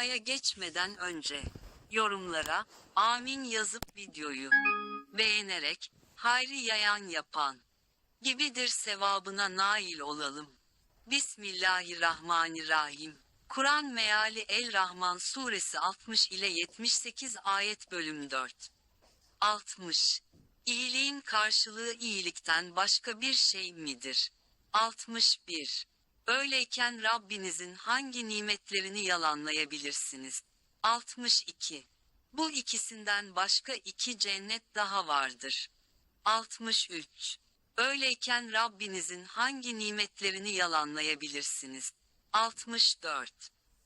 Duaya geçmeden önce yorumlara amin yazıp videoyu beğenerek hayrı yayan yapan gibidir sevabına nail olalım. Bismillahirrahmanirrahim. Kur'an meali El Rahman suresi 60 ile 78 ayet bölüm 4. 60. İyiliğin karşılığı iyilikten başka bir şey midir? 61. Öyleyken Rabbinizin hangi nimetlerini yalanlayabilirsiniz? 62. Bu ikisinden başka iki cennet daha vardır. 63. Öyleyken Rabbinizin hangi nimetlerini yalanlayabilirsiniz? 64.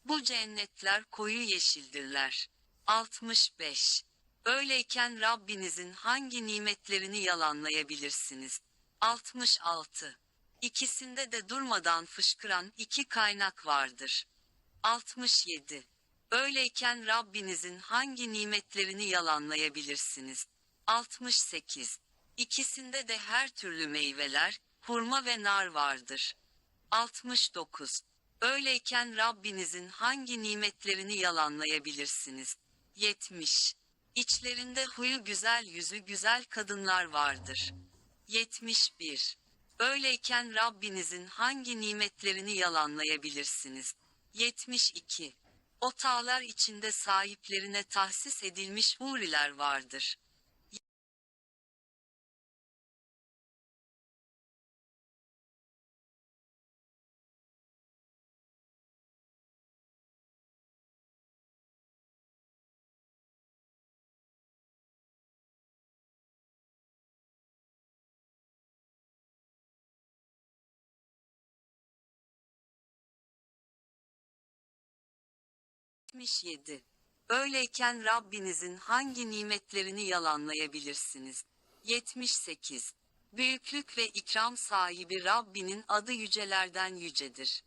Bu cennetler koyu yeşildirler. 65. Öyleyken Rabbinizin hangi nimetlerini yalanlayabilirsiniz? 66. İkisinde de durmadan fışkıran iki kaynak vardır. 67. Öyleyken Rabbinizin hangi nimetlerini yalanlayabilirsiniz? 68. İkisinde de her türlü meyveler, hurma ve nar vardır. 69. Öyleyken Rabbinizin hangi nimetlerini yalanlayabilirsiniz? 70. İçlerinde huyu güzel yüzü güzel kadınlar vardır. 71. Öyleyken Rabbinizin hangi nimetlerini yalanlayabilirsiniz? 72. O tağlar içinde sahiplerine tahsis edilmiş huriler vardır. Yetmiş yedi. Öyleyken Rabbinizin hangi nimetlerini yalanlayabilirsiniz? 78. Büyüklük ve ikram sahibi Rabbinin adı yücelerden yücedir.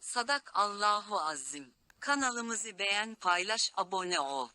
Sadak Allahu Azim. Kanalımızı beğen paylaş abone ol.